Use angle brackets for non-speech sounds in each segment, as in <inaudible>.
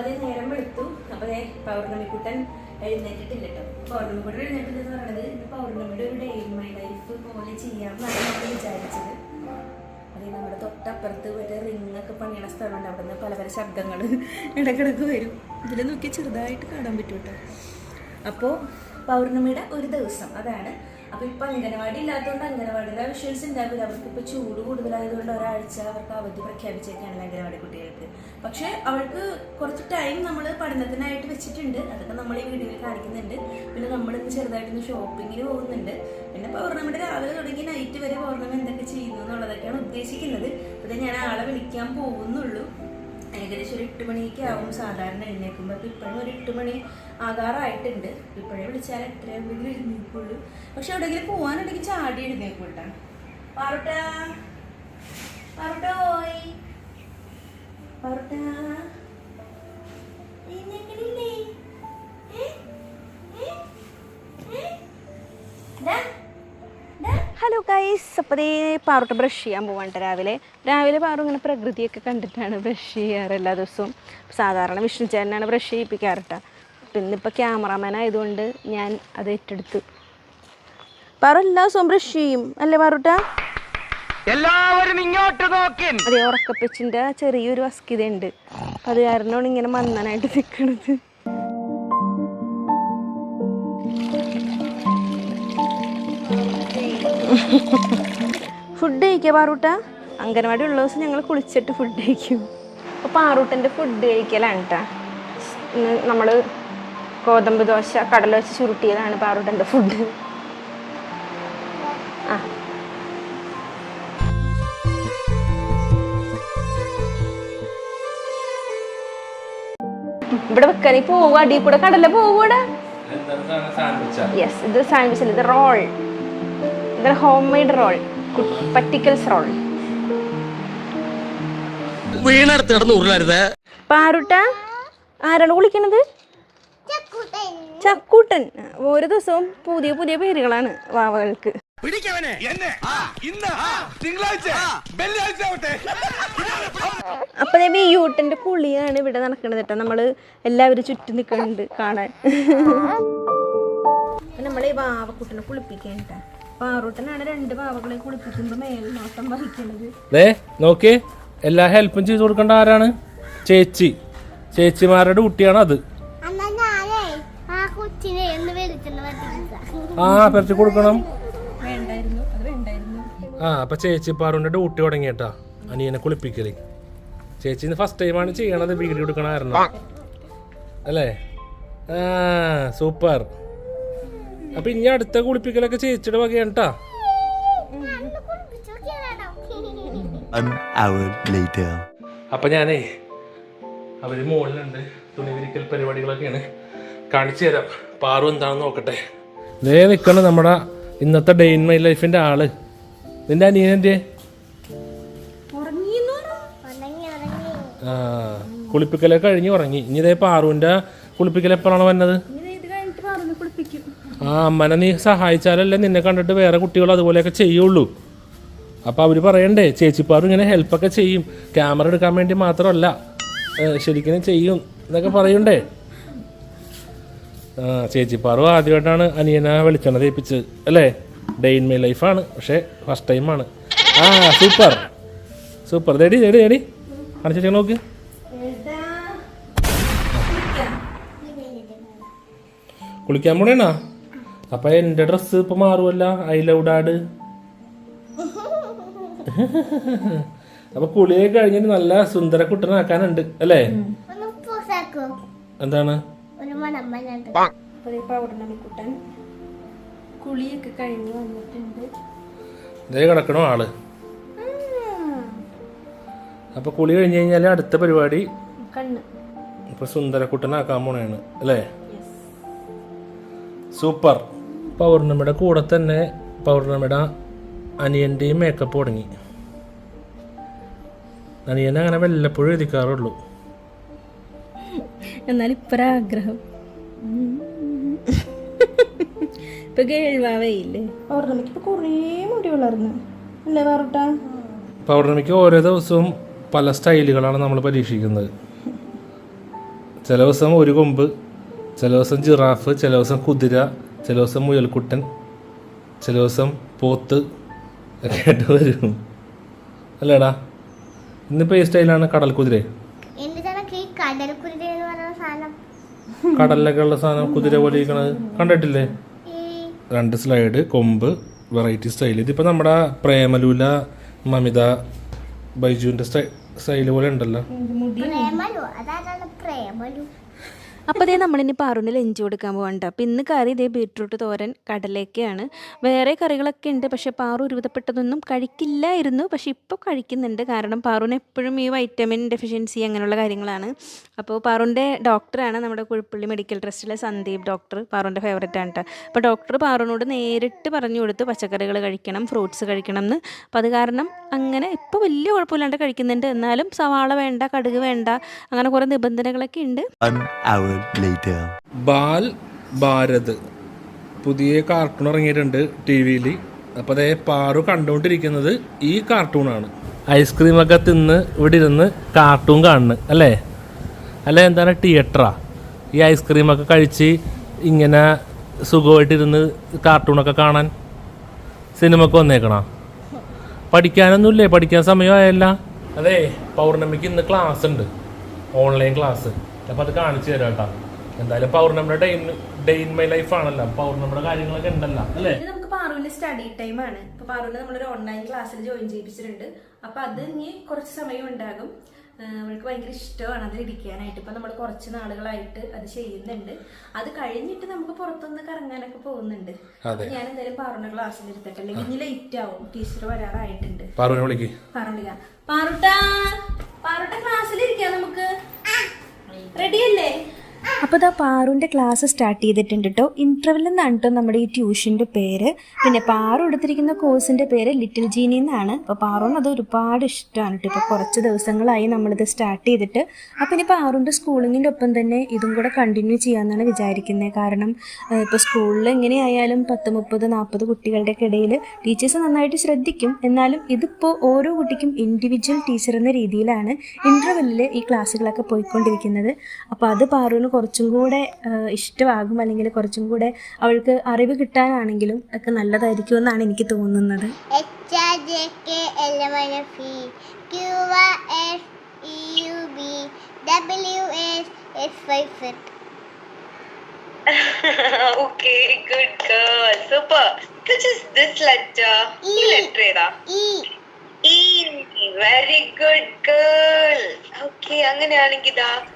അതേ നേരം വെളുത്തു. അപ്പൊ അതേ പൗർണമിക്കുട്ടൻ എഴുന്നേറ്റിട്ടില്ല കേട്ടോ. പൗർണമിക്കുട്ടൻ എഴുന്നേറ്റില്ലെന്ന് പറയുന്നത് ഇന്ന് പൗർണമിയുടെ ഒരു ഡേ മൈ ലൈഫ് പോലെ ചെയ്യാമെന്നാണ് നമ്മൾ വിചാരിച്ചത്. അതെ നമ്മുടെ തൊട്ടപ്പുറത്ത് മറ്റേ റിങ് ഒക്കെ പണിയണ സ്ഥലമുണ്ട്. അവിടെ നിന്ന് പല പല ശബ്ദങ്ങൾ ഇടക്കിടക്ക് വരും. ഇതിൽ നോക്കി ചെറുതായിട്ട് കാണാൻ പറ്റും കേട്ടോ. അപ്പോൾ പൗർണമിയുടെ ഒരു ദിവസം അതാണ് അപ്പോൾ ഇപ്പോൾ അംഗനവാടി ഇല്ലാത്തതുകൊണ്ട് അംഗനവാടിയിലെ വിഷ്വൽസ് ഉണ്ടാവില്ല അവർക്ക് ഇപ്പോൾ ചൂട് കൂടുതലായതുകൊണ്ട് ഒരാഴ്ച അവർക്ക് അവധി പ്രഖ്യാപിച്ചേക്കാണല്ലോ അംഗനവാടി കുട്ടികൾക്ക്. പക്ഷെ അവൾക്ക് കുറച്ച് ടൈം നമ്മൾ പഠനത്തിനായിട്ട് വെച്ചിട്ടുണ്ട്. അതൊക്കെ നമ്മൾ ഈ വീഡിയോയിൽ കാണിക്കുന്നുണ്ട്. പിന്നെ നമ്മളിന്ന് ചെറുതായിട്ടൊന്ന് ഷോപ്പിങ്ങിന് പോകുന്നുണ്ട്. പിന്നെ പൗർണമിയുടെ രാവിലെ തുടങ്ങി നൈറ്റ് വരെ പൗർണമി എന്തൊക്കെ ചെയ്യുന്നു എന്നുള്ളതൊക്കെയാണ് ഉദ്ദേശിക്കുന്നത്. അത് ഞാൻ ആളെ വിളിക്കാൻ പോകുന്നുള്ളൂ. ഏകദേശം ഒരു എട്ട് മണിയൊക്കെ ആവും സാധാരണ എഴുന്നേൽക്കുമ്പോൾ അപ്പോൾ ഇപ്പോഴും ഒരു എട്ട് മണി ആകാറായിട്ടുണ്ട്. ഇപ്പോഴേ വിളിച്ചാൽ എട്ടരയാകുമ്പോഴേക്കും എഴുന്നേൽക്കുള്ളൂ. പക്ഷെ എവിടെയെങ്കിലും പോകാനുണ്ടെങ്കിൽ ചാടി എഴുന്നേക്കും പറട്ടോ. പറട്ടോ പറട്ടാ പാറുട്ടാ. അപ്പോൾ അതേ പാറോട്ട് ബ്രഷ് ചെയ്യാൻ പോവാണ്ട് രാവിലെ. രാവിലെ പാറു ഇങ്ങനെ പ്രകൃതിയൊക്കെ കണ്ടിട്ടാണ് ബ്രഷ് ചെയ്യാറ് എല്ലാ ദിവസവും. സാധാരണ വിഷ്ണു ചേട്ടനാണ് ബ്രഷ് ചെയ്യിപ്പിക്കാറുട്ട ഇന്നിപ്പോൾ ക്യാമറാമാൻ ആയതുകൊണ്ട് ഞാൻ അത് ഏറ്റെടുത്തു. പാറു എല്ലാ ദിവസവും ബ്രഷ് ചെയ്യും. അല്ലേ പാറുട്ടാ? എല്ലാവരും ഇങ്ങോട്ട് നോക്കിൻ. അതേ ഉറക്കപ്പച്ചിന്റെ ചെറിയൊരു അസ്കിതയുണ്ട് അത് കാരണമാണ് ഇങ്ങനെ മന്നനായിട്ട് നിൽക്കണത് <laughs> <laughs> ഫുഡ് കഴിക്കുക പാറൂട്ട? അംഗനവാടി ഉള്ള ദിവസം ഞങ്ങൾ കുളിച്ചിട്ട് ഫുഡ് കഴിക്കും. അപ്പോൾ പാറൂട്ടന്റെ ഫുഡ് കഴിക്കലാണ് കേട്ടോ നമ്മൾ ഗോതമ്പ് ദോശ കടല വെച്ച് ചുരുട്ടിയതാണ് പാറൂട്ടന്റെ ഫുഡ് ആ. ഇവിടെ വെക്കാൻ ഈ പോവുക അടി കൂടെ കടല പോവൂടെ? യെസ് ഇത് സാൻഡ്വിച്ച്? അല്ല ഇത് റോൾ ഇത് ഹോം മെയ്ഡ് റോൾ പറ്റിക്കൽസ് റോൾ വീണെടുത്ത് കിടന്ന് ഉരുളരുത്. പാറുട്ട ആരാണ് വിളിക്കണത്? ചക്കൂട്ടൻ. ഓരോ ദിവസവും പുതിയ പുതിയ പേരുകളാണ് വാവകൾക്ക്. അപ്പൊ ഞാൻ ഈ യൂട്ടന്റെ കുളിയാണ് ഇവിടെ നടക്കണത് കേട്ടോ നമ്മൾ എല്ലാവരും ചുറ്റും നിൽക്കുന്നുണ്ട് കാണാൻ. നമ്മളെ വാവക്കൂട്ടനെ വാവക്കുട്ടനെ കുളിപ്പിക്കാൻ കേട്ടോ പാറൂട്ടനാണ് രണ്ട് മേൽനോട്ടം വഹിക്കുന്നത് ദേ നോക്കി എല്ലാ ഹെൽപ്പും ചെയ്തു കൊടുക്കേണ്ട ആരാണ്? ചേച്ചി. ചേച്ചിമാരുടെ കുട്ടിയാണ് അത്. ആ പരത്തി കൊടുക്കണം. വേണ്ടായിരുന്നു അത് വേണ്ടായിരുന്നു. ആ അപ്പൊ ചേച്ചി പാറുവിന്റെ ഡ്യൂട്ടി തുടങ്ങിയിട്ടാ. അനിയനെ കുളിപ്പിക്കൽ. ചേച്ചി ഇന്ന് ഫസ്റ്റ് ടൈമാണ് ചെയ്യണത്. വീഡിയോ എടുക്കണ കാരണം അല്ലേ? ആ സൂപ്പർ. അപ്പൊ ഇനി അടുത്ത കുളിപ്പിക്കലൊക്കെ ചേച്ചിയുടെ വകയാണ് ട്ടാ One hour later. അപ്പൊ ഞാനേ അവർ മുകളിലുണ്ട് തുണി വിരിക്കൽ പരിപാടികളൊക്കെയാണ് കാണിച്ചു തരാം. പാറു എന്താണെന്ന് നോക്കട്ടെ. ദേ നിൽക്കണം നമ്മുടെ ഇന്നത്തെ ഡേ ഇൻ മൈ ലൈഫിന്റെ ആൾ. നിന്റെ അനിയനെന്റെ ഉറങ്ങി ഉറങ്ങി. ആ കുളിപ്പിക്കലൊക്കെ കഴിഞ്ഞ് ഉറങ്ങി. ഇനി ഇതേ പാറുവിന്റെ കുളിപ്പിക്കൽ എപ്പോഴാണ് വന്നത് ഇത് കഴിഞ്ഞിട്ട് പറഞ്ഞു കുളിപ്പിക്കും ആ അമ്മനെ നീ സഹായിച്ചാലല്ലേ നിന്നെ കണ്ടിട്ട് വേറെ കുട്ടികൾ അതുപോലെയൊക്കെ ചെയ്യുള്ളൂ. അപ്പോൾ അവർ പറയണ്ടേ ചേച്ചിപ്പാറും ഇങ്ങനെ ഹെൽപ്പൊക്കെ ചെയ്യും. ക്യാമറ എടുക്കാൻ വേണ്ടി മാത്രമല്ല ശരിക്കും ചെയ്യും എന്നൊക്കെ പറയണ്ടേ? ആ ചേച്ചിപ്പാറും ആദ്യമായിട്ടാണ് അനിയനെ വെളിച്ചെണ്ണ തേപ്പിച്ചത് അല്ലേ? ഡേ ഇൻ മൈ ലൈഫാണ് പക്ഷേ ഫസ്റ്റ് ടൈമാണ് ആ സൂപ്പർ സൂപ്പർ തേടി തേടി തേടി കാണിച്ചു നോക്ക്. കുളിക്കാൻ പോണേണാ അപ്പൊ എന്റെ ഡ്രസ്സ് ഇപ്പൊ മാറുമല്ല ഐ ലവ് ഡാഡ്. അപ്പൊ കുളിയൊക്കെ കഴിഞ്ഞിട്ട് നല്ല സുന്ദര കുട്ടനാക്കാനുണ്ട് അല്ലേ? എന്താണ്? കുളിയൊക്കെ കഴിഞ്ഞ് വന്നിട്ടുണ്ട്. ഇതേ കിടക്കണോ ആൾ. അപ്പൊ കുളി കഴിഞ്ഞു കഴിഞ്ഞാൽ അടുത്ത പരിപാടി കണ്ണ്. ഇപ്പൊ സുന്ദരക്കുട്ടനാക്കാൻ പോണേണ് അല്ലേ? സൂപ്പർ. പൗർണമിയുടെ കൂടെ തന്നെ പൗർണമിയുടെ അനിയന്റെയും മേക്കപ്പ് തുടങ്ങി. അനിയൻ അങ്ങനെ വല്ലപ്പോഴും എഴുതിക്കാറുള്ളൂ. എന്നാൽ ഇപ്പൊരാഗ്രഹം. ഇപ്പൊ കേൾവാവയില്ലേ പൗർണമിക്ക് ഇപ്പൊ കുറേ മുടി വളർന്നു അല്ലേ പാറുട്ടാ പൗർണമിക്ക് ഓരോ ദിവസവും പല സ്റ്റൈലുകളാണ് നമ്മൾ പരീക്ഷിക്കുന്നത്. ചില ദിവസം ഒരു കൊമ്പ് ചില ദിവസം ജിറാഫ് ചില ദിവസം കുതിര ചില ദിവസം മുയൽക്കുട്ടൻ ചില ദിവസം പോത്ത് ഒക്കെ ആയിട്ട് വരും. അല്ലേടാ? ഇന്നിപ്പോ ഈ സ്റ്റൈലാണ് കടൽ കുതിര കടലിലൊക്കെ ഉള്ള സാധനം കുതിര പോലെ ഇരിക്കണത് കണ്ടിട്ടില്ലേ? രണ്ട് സ്ലൈഡ് കൊമ്പ് വെറൈറ്റി സ്റ്റൈൽ ഇതിപ്പോ നമ്മുടെ പ്രേമലൂല മമിത ബൈജുവിന്റെ സ്റ്റൈ സ്റ്റൈൽ പോലെ ഉണ്ടല്ലോ. അപ്പോൾ ഇതേ നമ്മളിനി പാറുവിന് ലഞ്ച് കൊടുക്കാൻ പോകണ്ട അപ്പം ഇന്ന് കറി ഇതേ ബീട്രൂട്ട് തോരൻ കടലയൊക്കെയാണ്. വേറെ കറികളൊക്കെ ഉണ്ട് പക്ഷേ പാറു ഒരുവിധപ്പെട്ടതൊന്നും കഴിക്കില്ലായിരുന്നു. പക്ഷേ ഇപ്പോൾ കഴിക്കുന്നുണ്ട്. കാരണം പാറുവിന് എപ്പോഴും ഈ വൈറ്റമിൻ ഡെഫിഷ്യൻസി അങ്ങനെയുള്ള കാര്യങ്ങളാണ്. അപ്പോൾ പാറുവിന്റെ ഡോക്ടറാണ് നമ്മുടെ കുഴപ്പള്ളി മെഡിക്കൽ ട്രസ്റ്റിലെ സന്ദീപ് ഡോക്ടർ പാറുവിന്റെ ഫേവറേറ്റ് ആണ് കേട്ടോ അപ്പോൾ ഡോക്ടർ പാറുവിനോട് നേരിട്ട് പറഞ്ഞു കൊടുത്ത് പച്ചക്കറികൾ കഴിക്കണം ഫ്രൂട്ട്സ് കഴിക്കണം എന്ന്. അപ്പോൾ അത് കാരണം അങ്ങനെ ഇപ്പോൾ വലിയ കുഴപ്പമില്ലാണ്ട് കഴിക്കുന്നുണ്ട്. എന്നാലും സവാള വേണ്ട കടുക് വേണ്ട അങ്ങനെ കുറേ നിബന്ധനകളൊക്കെ ഉണ്ട്. Later. ബാൽ ഭാരത്. പുതിയ കാർട്ടൂൺ ഇറങ്ങിയിട്ടുണ്ട് ടി വിയിൽ അപ്പോൾ അതേ പാറു കണ്ടുകൊണ്ടിരിക്കുന്നത് ഈ കാർട്ടൂണാണ് ഐസ്ക്രീമൊക്കെ തിന്ന് ഇവിടെ ഇരുന്ന് കാർട്ടൂൺ കാണുന്നു അല്ലേ? അല്ല എന്താണ് തിയേറ്ററാ ഈ ഐസ്ക്രീമൊക്കെ കഴിച്ച് ഇങ്ങനെ സുഖമായിട്ടിരുന്ന് കാർട്ടൂണൊക്കെ കാണാൻ സിനിമക്ക് വന്നേക്കണോ? പഠിക്കാനൊന്നുമില്ലേ? പഠിക്കാൻ സമയമായല്ല. അതെ പൗർണമിക്ക് ഇന്ന് ക്ലാസ് ഉണ്ട്. ഓൺലൈൻ ക്ലാസ് അപ്പോൾ അത് കാണിച്ചു തരാം കേട്ടോ. എന്തായാലും പൗർണമിയുടെ day day in my life ആണല്ലോ. പൗർണമിയുടെ കാര്യങ്ങളൊക്കെ ഉണ്ടല്ലോ അല്ലേ? പാറുവിന്റെ സ്റ്റഡി ടൈം ആണ്. ഇപ്പൊ പാറുവിനെ നമ്മളൊരു ഓൺലൈൻ ക്ലാസ്സിൽ ജോയിൻ ചെയ്യിപ്പിച്ചിട്ടുണ്ട്. അപ്പൊ അത് ഇനി കുറച്ച് സമയം ഉണ്ടാകും. അവൾക്ക് ഭയങ്കര ഇഷ്ടമാണ് അതിൽ ഇരിക്കാനായിട്ട് ഇപ്പൊ നമ്മൾ കുറച്ച് നാളുകളായിട്ട് അത് ചെയ്യുന്നുണ്ട്. അത് കഴിഞ്ഞിട്ട് നമുക്ക് പുറത്തൊന്ന് കറങ്ങാനൊക്കെ പോകുന്നുണ്ട്. അതെ. ഞാൻ എന്തായാലും പാറുവിന്റെ ക്ലാസ്സിൽ ഇരുത്തട്ടെ. അല്ലെങ്കിൽ ഇനി ലേറ്റ് ആവും. ടീച്ചർ വരാറായിട്ടുണ്ട്. പാറുവിനെ വിളിക്ക്. പാറുവിളിക്ക പാറുട്ടാ പാറുട്ട ക്ലാസ്സിൽ ഇരിക്കാം നമുക്ക്. റെഡി അല്ലേ? അപ്പോൾ ഇതാ പാറുവിന്റെ ക്ലാസ് സ്റ്റാർട്ട് ചെയ്തിട്ടുണ്ട് കേട്ടോ ഇന്റർവെൽ എന്നാണ് കേട്ടോ നമ്മുടെ ഈ ട്യൂഷന്റെ പേര്. പിന്നെ പാറു എടുത്തിരിക്കുന്ന കോഴ്സിന്റെ പേര് ലിറ്റിൽ ജീനി എന്നാണ്. അപ്പോൾ പാറുവിന് അത് ഒരുപാട് ഇഷ്ടമാണ് കേട്ടോ ഇപ്പോൾ കുറച്ച് ദിവസങ്ങളായി നമ്മളിത് സ്റ്റാർട്ട് ചെയ്തിട്ട്. അപ്പോൾ ഇനി പാറുവിന്റെ സ്കൂളിങ്ങിന്റെ ഒപ്പം തന്നെ ഇതും കൂടെ കണ്ടിന്യൂ ചെയ്യാമെന്നാണ് വിചാരിക്കുന്നത് കാരണം ഇപ്പോൾ സ്കൂളിൽ എങ്ങനെയായാലും പത്ത് മുപ്പത് നാൽപ്പത് കുട്ടികളുടെയൊക്കെ ഇടയിൽ ടീച്ചേഴ്സ് നന്നായിട്ട് ശ്രദ്ധിക്കും. എന്നാലും ഇതിപ്പോൾ ഓരോ കുട്ടിക്കും ഇൻഡിവിജ്വൽ ടീച്ചർ എന്ന രീതിയിലാണ് ഇന്റർവെല്ലിൽ ഈ ക്ലാസ്സുകളൊക്കെ പോയിക്കൊണ്ടിരിക്കുന്നത്. അപ്പോൾ അത് പാറുവിന് കുറച്ചും കൂടെ ഇഷ്ടമാകും അല്ലെങ്കിൽ കുറച്ചും കൂടെ അവൾക്ക് അറിവ് കിട്ടാനാണെങ്കിലും ഒക്കെ നല്ലതായിരിക്കും എന്നാണ് എനിക്ക് തോന്നുന്നത് okay, good girl. Super. Which is this letter? E. E letter ഏതാ? E.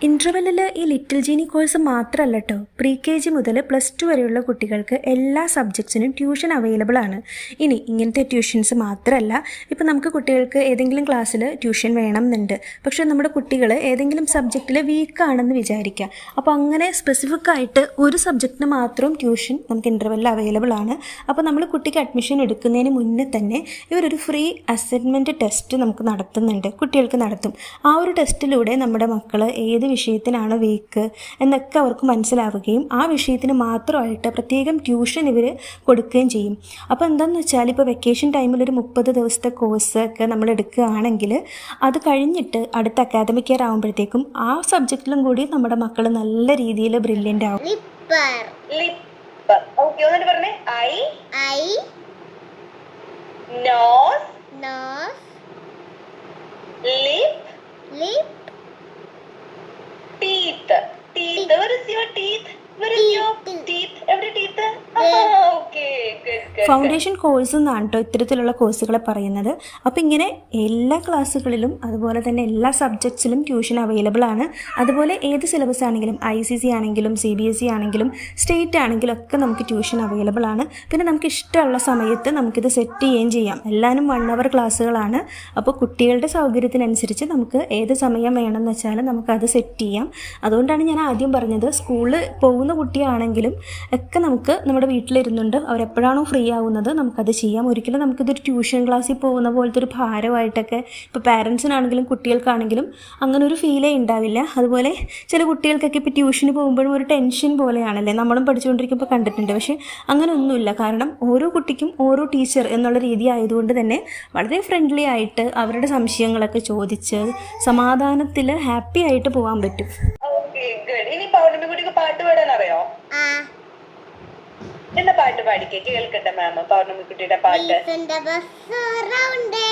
ഇന്റർവെല്ലിൽ ഈ ലിറ്റിൽ ജീനി കോഴ്സ് മാത്രമല്ല കേട്ടോ പ്രീ കെ ജി മുതൽ പ്ലസ് ടു വരെയുള്ള കുട്ടികൾക്ക് എല്ലാ സബ്ജക്ട്സിനും ട്യൂഷൻ അവൈലബിൾ ആണ്. ഇനി ഇങ്ങനത്തെ ട്യൂഷൻസ് മാത്രമല്ല ഇപ്പം നമുക്ക് കുട്ടികൾക്ക് ഏതെങ്കിലും ക്ലാസ്സിൽ ട്യൂഷൻ വേണം എന്നുണ്ട് പക്ഷേ നമ്മുടെ കുട്ടികൾ ഏതെങ്കിലും സബ്ജക്റ്റിൽ വീക്ക് ആണെന്ന് വിചാരിക്കുക അപ്പോൾ അങ്ങനെ സ്പെസിഫിക് ആയിട്ട് ഒരു സബ്ജക്റ്റിന് മാത്രം ട്യൂഷൻ നമുക്ക് ഇന്റർവെല്ലിൽ അവൈലബിൾ ആണ്. അപ്പോൾ നമ്മൾ കുട്ടിക്ക് അഡ്മിഷൻ എടുക്കുന്നതിന് മുന്നേ തന്നെ ഇവരൊരു ഫ്രീ അസൈൻമെന്റ് ടെസ്റ്റ് നമുക്ക് നടത്തുന്നുണ്ട് കുട്ടികൾക്ക് നടത്തും. ആ ഒരു ടെസ്റ്റിലൂടെ നമ്മുടെ മക്കൾ ഏത് വിഷയത്തിനാണ് വീക്ക് എന്നൊക്കെ അവർക്ക് മനസ്സിലാവുകയും ആ വിഷയത്തിന് മാത്രമായിട്ട് പ്രത്യേകം ട്യൂഷൻ ഇവർ കൊടുക്കുകയും ചെയ്യും. അപ്പോൾ എന്താണെന്ന് വെച്ചാൽ ഇപ്പോൾ വെക്കേഷൻ ടൈമിൽ ഒരു മുപ്പത് ദിവസത്തെ കോഴ്സ് ഒക്കെ നമ്മൾ എടുക്കുകയാണെങ്കിൽ അത് കഴിഞ്ഞിട്ട് അടുത്ത അക്കാദമിക് ഇയർ ആകുമ്പോഴത്തേക്കും ആ സബ്ജക്റ്റിലും കൂടി നമ്മുടെ മക്കൾ നല്ല രീതിയിൽ ബ്രില്യന്റ് ആവും. ഓക്കെ പറഞ്ഞേ. Eye. Eye. Nose nose lip. Lip. Teeth. Teeth, where is your teeth? Foundation course എന്നാണ് കേട്ടോ ഇത്തരത്തിലുള്ള കോഴ്സുകളെ പറയുന്നത്. അപ്പോൾ ഇങ്ങനെ എല്ലാ ക്ലാസ്സുകളിലും അതുപോലെ തന്നെ എല്ലാ സബ്ജക്ട്സിലും ട്യൂഷൻ അവൈലബിൾ ആണ്. അതുപോലെ ഏത് സിലബസ് ആണെങ്കിലും ഐ സി സി ആണെങ്കിലും സി ബി എസ് ഇ ആണെങ്കിലും സ്റ്റേറ്റ് ആണെങ്കിലും ഒക്കെ നമുക്ക് ട്യൂഷൻ അവൈലബിൾ ആണ്. പിന്നെ നമുക്ക് ഇഷ്ടമുള്ള സമയത്ത് നമുക്കിത് സെറ്റ് ചെയ്യുകയും ചെയ്യാം. എല്ലാവരും വൺ അവർ ക്ലാസ്സുകളാണ് അപ്പോൾ കുട്ടികളുടെ സൗകര്യത്തിനനുസരിച്ച് നമുക്ക് ഏത് സമയം വേണമെന്ന് വെച്ചാൽ നമുക്കത് സെറ്റ് ചെയ്യാം. അതുകൊണ്ടാണ് ഞാൻ ആദ്യം പറഞ്ഞത് സ്കൂളിൽ പോകുന്ന കുട്ടിയാണെങ്കിലും ഒക്കെ നമുക്ക് നമ്മുടെ വീട്ടിലിരുന്നുണ്ട്. അവരെപ്പോഴാണോ ഫ്രീ ആവുന്നത് നമുക്കത് ചെയ്യാം. ഒരിക്കലും നമുക്കിതൊരു ട്യൂഷൻ ക്ലാസ്സിൽ പോകുന്ന പോലത്തെ ഒരു ഭാരമായിട്ടൊക്കെ ഇപ്പോൾ പാരൻസിനാണെങ്കിലും കുട്ടികൾക്കാണെങ്കിലും അങ്ങനെ ഒരു ഫീലേ ഉണ്ടാവില്ല അതുപോലെ ചില കുട്ടികൾക്കൊക്കെ ഇപ്പോൾ ട്യൂഷന് പോകുമ്പോഴും ഒരു ടെൻഷൻ പോലെയാണല്ലേ? നമ്മളും പഠിച്ചുകൊണ്ടിരിക്കുമ്പോൾ കണ്ടിട്ടുണ്ട്. പക്ഷേ അങ്ങനെ ഒന്നുമില്ല കാരണം ഓരോ കുട്ടിക്കും ഓരോ ടീച്ചർ എന്നുള്ള രീതി ആയതുകൊണ്ട് തന്നെ വളരെ ഫ്രണ്ട്ലി ആയിട്ട് അവരുടെ സംശയങ്ങളൊക്കെ ചോദിച്ച് സമാധാനത്തിൽ ഹാപ്പി ആയിട്ട് പോകാൻ പറ്റും. പൗർണമി കുടിക്ക് പാട്ട് പാടാൻ അറിയോ എന്താ പാട്ട് പാടിക്കേ? കേൾക്കണ്ട മാം പൗർണമി കുട്ടിയുടെ പാട്ട്. Round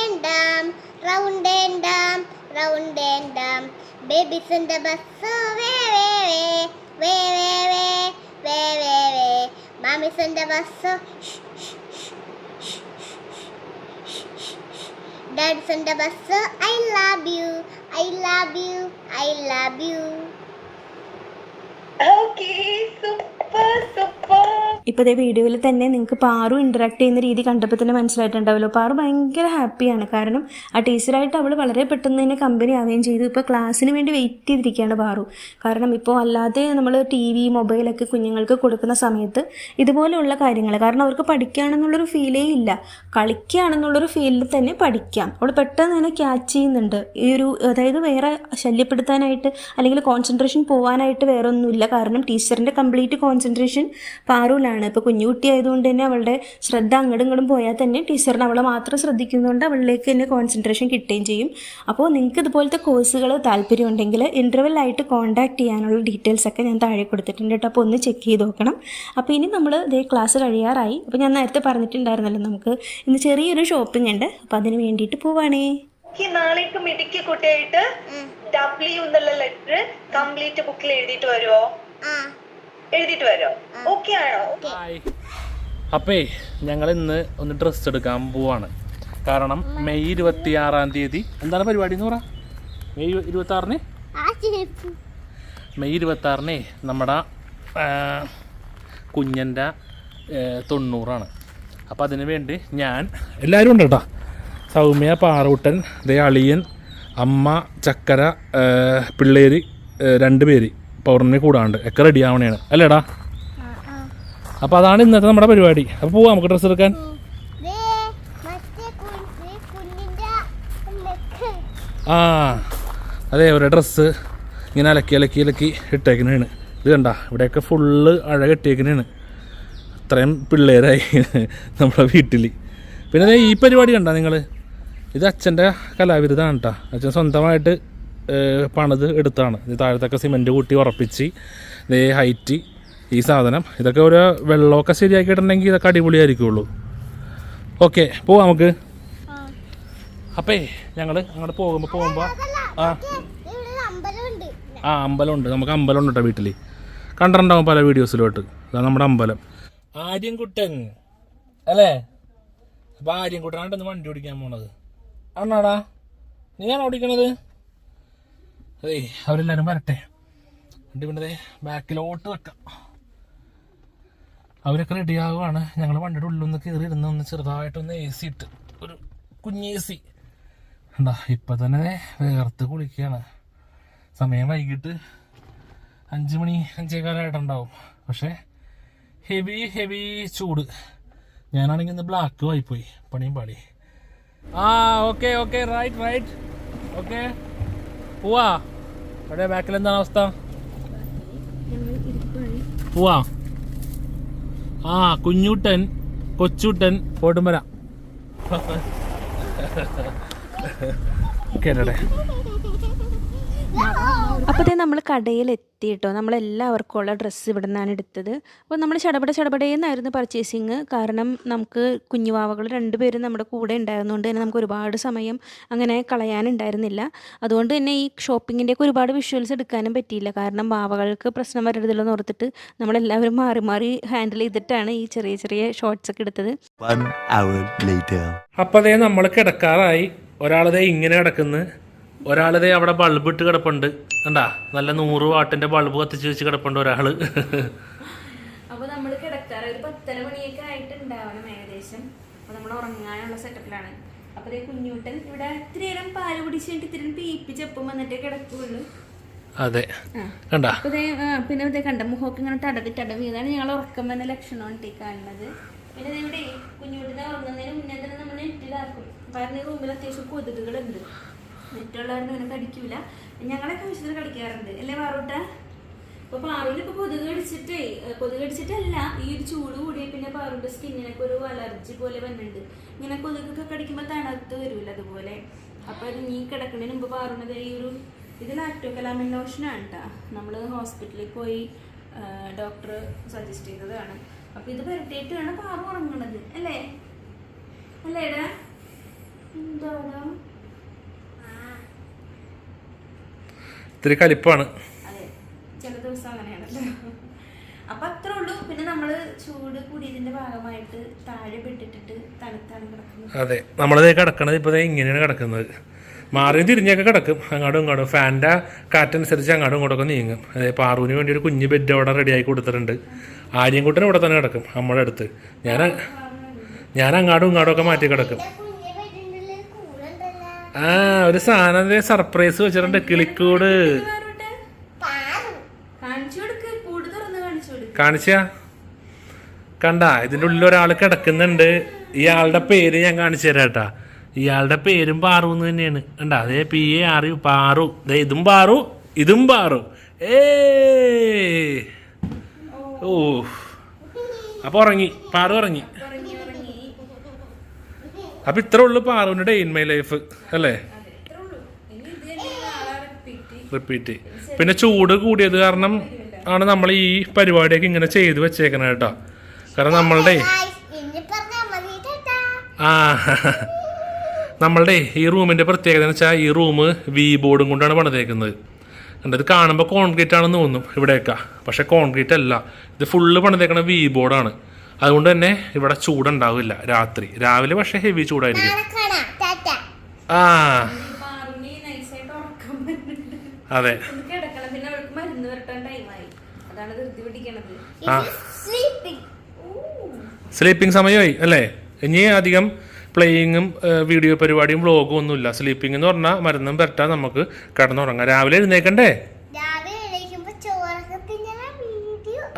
round round bus dad's bus I love you I love you I love you Okay, super, super. ഇപ്പോൾ ഇതേ വീഡിയോയിൽ തന്നെ നിങ്ങൾക്ക് പാറു ഇൻട്രാക്ട് ചെയ്യുന്ന രീതി കണ്ടപ്പോൾ തന്നെ മനസ്സിലായിട്ടുണ്ടാവല്ലോ. പാറു ഭയങ്കര ഹാപ്പിയാണ് കാരണം ആ ടീച്ചറായിട്ട് അവൾ വളരെ പെട്ടെന്ന് തന്നെ കമ്പനി ആവുകയും ചെയ്തു. ഇപ്പോൾ ക്ലാസ്സിന് വേണ്ടി വെയിറ്റ് ചെയ്തിരിക്കുകയാണ് പാറു. കാരണം ഇപ്പോൾ അല്ലാതെ നമ്മൾ ടി വി മൊബൈലൊക്കെ കുഞ്ഞുങ്ങൾക്ക് കൊടുക്കുന്ന സമയത്ത് ഇതുപോലെയുള്ള കാര്യങ്ങൾ കാരണം അവർക്ക് പഠിക്കുകയാണെന്നുള്ളൊരു ഫീലേ ഇല്ല. കളിക്കുകയാണെന്നുള്ളൊരു ഫീലിൽ തന്നെ പഠിക്കാം. അവൾ പെട്ടെന്ന് തന്നെ ക്യാച്ച് ചെയ്യുന്നുണ്ട്. ഈ ഒരു അതായത് വേറെ ശല്യപ്പെടുത്താനായിട്ട് അല്ലെങ്കിൽ കോൺസെൻട്രേഷൻ പോകാനായിട്ട് വേറെ ഒന്നുമില്ല കാരണം ടീച്ചറിന്റെ കംപ്ലീറ്റ് കോൺസെൻട്രേഷൻ പാറൂലാണ് ഇപ്പോൾ കുഞ്ഞുകുട്ടി ആയതുകൊണ്ട് തന്നെ അവളുടെ ശ്രദ്ധ അങ്ങോട്ടും ഇങ്ങോട്ടും പോയാൽ തന്നെ ടീച്ചറിന് അവളെ മാത്രം ശ്രദ്ധിക്കുന്നതുകൊണ്ട് അവളിലേക്ക് തന്നെ കോൺസെൻട്രേഷൻ കിട്ടുകയും ചെയ്യും. അപ്പോൾ നിങ്ങൾക്ക് ഇതുപോലത്തെ കോഴ്സുകൾ താല്പര്യമുണ്ടെങ്കിൽ ഇന്റർവെൽ ആയിട്ട് കോൺടാക്ട് ചെയ്യാനുള്ള ഡീറ്റെയിൽസ് ഒക്കെ ഞാൻ താഴെ കൊടുത്തിട്ടുണ്ട് കേട്ടോ. അപ്പോൾ ഒന്ന് ചെക്ക് ചെയ്ത് നോക്കണം. അപ്പോൾ ഇനി നമ്മൾ ഇതേ ക്ലാസ് കഴിയാറായി. അപ്പോൾ ഞാൻ നേരത്തെ പറഞ്ഞിട്ടുണ്ടായിരുന്നല്ലോ നമുക്ക് ഇന്ന് ചെറിയൊരു ഷോപ്പിംഗ് ഉണ്ട്. അപ്പോൾ അതിന് വേണ്ടിയിട്ട് പോവാണേ. നാളേക്ക് മിടുക്കി കുട്ടിയായിട്ട് ഡബ്ല്യു എന്നുള്ള ലെറ്റർ കംപ്ലീറ്റ് ബുക്കിൽ എഴുതിയിട്ട് വരുമോ ആ. എഴുതിയിട്ട് വരോ? ഓക്കെ ആണോ? അപ്പേ ഞങ്ങൾ ഇന്ന് ഒന്ന് ഡ്രസ്സ് എടുക്കാൻ പോവാണ്. കാരണം മെയ് ഇരുപത്തി ആറാം തീയതി. എന്താണ് പരിപാടി എന്ന് പറ. മെയ് ഇരുപത്തി ആറിന് മെയ് ഇരുപത്തി ആറിന് നമ്മുടെ കുഞ്ഞന്റെ തൊണ്ണൂറാണ്. അപ്പോൾ അതിന് വേണ്ടി ഞാൻ എല്ലാവരും ഉണ്ട് കേട്ടോ സൗമ്യ പാറൂട്ടൻ ദേ അളിയൻ അമ്മ ചക്കര പിള്ളേര് രണ്ട് പേര് പൗർണമി കൂടാണ്ട്. ഒക്കെ റെഡി ആവണേണ്. അല്ലേടാ? അപ്പോൾ അതാണ് ഇന്നത്തെ നമ്മുടെ പരിപാടി. അപ്പോൾ പോവാം നമുക്ക് ഡ്രസ്സ് എടുക്കാൻ. ആ അതെ ഒരു ഡ്രസ്സ് ഇങ്ങനെ അലക്കി അലക്കി അലക്കി ഇട്ടേക്കണേണ്. ഇത് കണ്ട ഇവിടെയൊക്കെ ഫുള്ള് അഴ കെട്ടിയേക്കണേണ്. അത്രയും പിള്ളേരായി <laughs> നമ്മുടെ വീട്ടിൽ പിന്നെ ഈ പരിപാടി കണ്ട നിങ്ങൾ ഇത് അച്ഛന്റെ കലാവിരുതാണ് കേട്ടോ അച്ഛൻ സ്വന്തമായിട്ട് പണിത് എടുത്താണ്. താഴത്തൊക്കെ സിമെന്റ് കൂട്ടി ഉറപ്പിച്ച് ഇതേ ഹൈറ്റ് ഈ സാധനം. ഇതൊക്കെ ഒരു വെള്ളമൊക്കെ ശരിയാക്കിയിട്ടുണ്ടെങ്കിൽ ഇതൊക്കെ അടിപൊളിയായിരിക്കുള്ളൂ. ഓക്കെ പോവാം നമുക്ക്. അപ്പേ ഞങ്ങൾ അങ്ങോട്ട് പോകുമ്പോൾ പോകുമ്പോൾ ആ. ആ അമ്പലമുണ്ട്. നമുക്ക് അമ്പലമുണ്ട് കേട്ടോ വീട്ടിൽ കണ്ടിട്ടുണ്ടാവും പല വീഡിയോസിലോട്ട്. അതാണ് നമ്മുടെ അമ്പലം. ആര്യൻകുട്ടൻ. അല്ലേ? അപ്പോൾ ആര്യൻകുട്ടനായിട്ട് ഇന്ന് വണ്ടി ഓടിക്കാൻ പോണത്. ആണോടാ ഞാൻ ഓടിക്കണത്? അതേ അവരെല്ലാവരും വരട്ടെ. വണ്ടി പിന്നെ ബാക്കിലോട്ട് വെക്കാം. അവരൊക്കെ റെഡി ആവുകയാണ്. ഞങ്ങൾ വണ്ടിയുടെ ഉള്ളിൽ ഒന്ന് കയറി ഇരുന്ന് ഒന്ന് ചെറുതായിട്ടൊന്ന് എ സി ഇട്ട്. ഒരു കുഞ്ഞ് എ സി എന്താ ഇപ്പം തന്നെ വേർത്ത് കുളിക്കുകയാണ്. സമയം വൈകിട്ട് അഞ്ച് മണി അഞ്ചേകാലായിട്ടുണ്ടാവും പക്ഷേ ഹെവി ഹെവി ചൂട്. ഞാനാണെങ്കിൽ ഇന്ന് ബ്ലാക്ക് ആയിപ്പോയി. പണിയും പാടി. ആ okay okay right right okay പോവാ അവിടെ ബാക്കിൽ എന്താണ് അവസ്ഥ? പോവാ. ആ കുഞ്ഞൂട്ടൻ കൊച്ചൂട്ടൻ കൊടുമര കേട്ടേ അപ്പോൾ അതേ നമ്മൾ കടയിൽ എത്തി കേട്ടോ നമ്മളെല്ലാവർക്കും ഉള്ള ഡ്രസ്സ് ഇവിടെ നിന്നാണ് എടുത്തത്. അപ്പോൾ നമ്മൾ ചടപട ചടപടയെന്നായിരുന്നു പർച്ചേസിങ് കാരണം നമുക്ക് കുഞ്ഞുവാവകൾ രണ്ടുപേരും നമ്മുടെ കൂടെ ഉണ്ടായിരുന്നുകൊണ്ട് തന്നെ നമുക്ക് ഒരുപാട് സമയം അങ്ങനെ കളയാനുണ്ടായിരുന്നില്ല. അതുകൊണ്ട് തന്നെ ഈ ഷോപ്പിങ്ങിന്റെയൊക്കെ ഒരുപാട് വിഷ്വൽസ് എടുക്കാനും പറ്റിയില്ല. കാരണം വാവകൾക്ക് പ്രശ്നം വരരുതല്ലോ എന്ന് ഓർത്തിട്ട് നമ്മളെല്ലാവരും മാറി മാറി ഹാൻഡിൽ ചെയ്തിട്ടാണ് ഈ ചെറിയ ചെറിയ ഷോർട്സ് ഒക്കെ എടുത്തത്. അപ്പോൾ നമ്മൾ കിടക്കാറായി. ഒരാളതേ ഇങ്ങനെ കിടക്കുന്നു. ഒരാളതേ അവിടെ ബൾബ് ഇട്ട് കിടപ്പുണ്ട്. കണ്ടാ? നല്ല നൂറ് വാട്ടിന്റെ ബൾബ് കത്തിച്ച് വെച്ച് കിടപ്പുണ്ട് ഒരാൾ. നമ്മൾ കിടക്കാറ്. ഒരു പത്തര മണിയൊക്കെ ആയിട്ടുണ്ടാവണം ഏകദേശം. അപ്പോൾ നമ്മൾ ഉറങ്ങാനുള്ള സെറ്റപ്പിലാണ് കുഞ്ഞൂട്ടൻ ഇവിടെ ഇത്തിരി നേരം പാൽ കുടിച്ചിട്ട് ഇത്തിരി പീപ്പിച്ചപ്പം വന്നിട്ട് കിടക്കുള്ളൂ. അതെ. കണ്ടാ? പിന്നെ ഇതേ കണ്ട മുഖമൊക്കെ ഇങ്ങനെ തടവി ഇതാണ് ഞങ്ങൾ ഉറക്കം വന്ന ലക്ഷണമാണ് ഈ കാണുന്നത്. പിന്നെ ഇവിടെ കുഞ്ഞുകുട്ടിനെ ഉറങ്ങുന്നതിന് മുന്നേ തന്നെ നമ്മൾ നെറ്റിലാക്കും. കാരണം റൂമിൽ അത്യാവശ്യം കൊതുകുകളുണ്ട്. നെറ്റുള്ളവരുടെ ഇങ്ങനെ കടിക്കൂല. ഞങ്ങളൊക്കെ ആവശ്യത്തിന് കടിക്കാറുണ്ട്. അല്ലേ പാറൂട്ട? ഇപ്പൊ പാറുവിന് ഇപ്പൊ കൊതുക് കടിച്ചിട്ടേ കൊതുക് കടിച്ചിട്ടല്ല ഈ ഒരു ചൂട് കൂടിയ പിന്നെ പാറൂട്ട സ്കിന്നിനൊക്കെ ഒരു അലർജി പോലെ വന്നിട്ടുണ്ട് ഇങ്ങനെ കൊതുകൊക്കെ കടിക്കുമ്പോൾ തണുത്ത് വരൂല അതുപോലെ. അപ്പൊ അത് നീ കിടക്കുന്നതിന് മുമ്പ് പാറുന്നത് ഈ ഒരു ഇത് ലാക്ടോകലാമിൻ ലോഷനാണ് കേട്ടോ നമ്മൾ ഹോസ്പിറ്റലിൽ പോയി ഡോക്ടർ സജസ്റ്റ് ചെയ്തതാണ്. അപ്പൊ ഇത് പുരട്ടിയിട്ട് വേണം പാറു ഉറങ്ങണത്. അല്ലേ? അല്ലേടാ? എന്താടാ? ഇത്തിരി കലിപ്പാണ്. അതെ. ചില ദിവസം അങ്ങനെയാണല്ലോ. അപ്പൊ അത്രേ ഉള്ളൂ. പിന്നെ നമ്മൾ ചൂട് കൂടിയതിന്റെ ഭാഗമായിട്ട് താഴെ പെട്ടിട്ടിട്ട് തണുത്താണ് കിടക്കുന്നത്. അതെ. നമ്മളിത് കിടക്കണത് ഇപ്പൊ ഇങ്ങനെയാണ് കിടക്കുന്നത്. മാറി തിരിഞ്ഞൊക്കെ കിടക്കും. അങ്ങോട്ടും ഇങ്ങോട്ടും. ഫാന്റെ കാറ്റനുസരിച്ച് അങ്ങോട്ടും ഇങ്ങോട്ടൊക്കെ നീങ്ങും. അതെ പാറുവിന് വേണ്ടി ഒരു കുഞ്ഞ് ബെഡ് അവിടെ റെഡിയാക്കി കൊടുത്തിട്ടുണ്ട്. ആര്യൻകുട്ടൻ ഇവിടെ തന്നെ കിടക്കും നമ്മുടെ അടുത്ത്. ഞാൻ ഞാൻ അങ്ങോട്ടും ഇങ്ങോട്ടും ഒക്കെ മാറ്റി കിടക്കും. ആ ഒരു സാധനം സർപ്രൈസ് വെച്ചിട്ടുണ്ട്. കിളിക്കൂട്. കാണിച്ച കണ്ട ഇതിന്റെ ഉള്ളിൽ ഒരാൾ കിടക്കുന്നുണ്ട്. ഇയാളുടെ പേര് ഞാൻ കാണിച്ചു തരാം കേട്ടാ. ഇയാളുടെ പേരും പാറു എന്ന് തന്നെയാണ്. കണ്ട അതേ പി എ ആറി പാറു. ഇതും പാറു ഇതും പാറു. ഏ! ഓ. അപ്പൊ ഉറങ്ങി പാറു ഉറങ്ങി. അപ്പൊ ഇത്ര ഉള്ളു ഇപ്പൊ ഡേ ഇൻ മൈ ലൈഫ് അല്ലേ? റിപ്പീറ്റ് പിന്നെ ചൂട് കൂടിയത് കാരണം ആണ് നമ്മൾ ഈ പരിപാടിയൊക്കെ ഇങ്ങനെ ചെയ്തു വെച്ചേക്കണേ കേട്ടോ. കാരണം നമ്മളുടെ ആ നമ്മളുടെ ഈ റൂമിന്റെ പ്രത്യേകത എന്ന് വെച്ചാൽ ഈ റൂം വി ബോർഡും കൊണ്ടാണ് പണിതേക്കുന്നത്. ഇത് കാണുമ്പോൾ കോൺക്രീറ്റ് ആണെന്ന് തോന്നും ഇവിടെയൊക്കെ. പക്ഷെ കോൺക്രീറ്റ് അല്ല. ഇത് ഫുള്ള് പണിതേക്കണ വി ബോർഡാണ് അതുകൊണ്ട് തന്നെ ഇവിടെ ചൂടുണ്ടാവില്ല രാത്രി. രാവിലെ പക്ഷെ ഹെവി ചൂടായിരിക്കും. ആ. അതെ. ആ. സ്ലീപ്പിംഗ് സ്ലീപ്പിംഗ് സമയമായി അല്ലേ? ഇനി അധികം പ്ലേയിങ്ങും വീഡിയോ പരിപാടിയും വ്ളോഗും ഒന്നുമില്ല. സ്ലീപ്പിംഗ് എന്ന് പറഞ്ഞാൽ മരുന്നും പരട്ടാൻ നമുക്ക് കിടന്നുറങ്ങാം. രാവിലെ എഴുന്നേക്കണ്ടേ?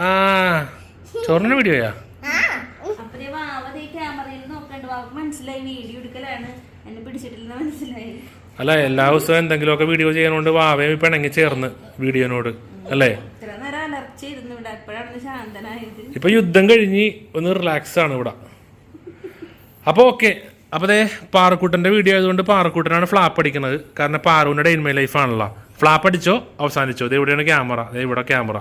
ആ. ചോറിന്റെ വീഡിയോയാ ആ അപ്പൊ ദേ വാവ ദേ ക്യാമറയിൽ നോക്കണ്ട് വാവക്ക് മനസ്സിലായി വീഡിയോ എടുക്കലാണ്. എന്നെ പിടിച്ചിട്ടില്ലെന്ന് മനസ്സിലായി. അല്ല എല്ലാ ദിവസവും എന്തെങ്കിലുമൊക്കെ വീഡിയോ ചെയ്യാനോണ്ട് വാവേ ഇപ്പൊ ഇണങ്ങി ചേർന്ന് വീഡിയോനോട് അല്ലേ? ഇത്ര നേരം ഇവിടെ. അപ്പോഴാണ് ശാന്തനായത്. ഇപ്പൊ യുദ്ധം കഴിഞ്ഞ് ഒന്ന് റിലാക്സ് ആണ് ഇവിടെ. അപ്പോൾ ഓക്കെ അപ്പോൾ ദേ പാറക്കൂട്ടന്റെ വീഡിയോ ആയതുകൊണ്ട് പാറക്കൂട്ടനാണ് ഫ്ലാപ്പ് അടിക്കുന്നത്. കാരണം പാറുവിന്റെ ഡെയിൻമൈ ലൈഫ് ആണല്ലോ. ഫ്ലാപ്പ് അടിച്ചോ? അവസാനിച്ചോ? ദേ എവിടെയാണ് ക്യാമറ ഇവിടെ ക്യാമറ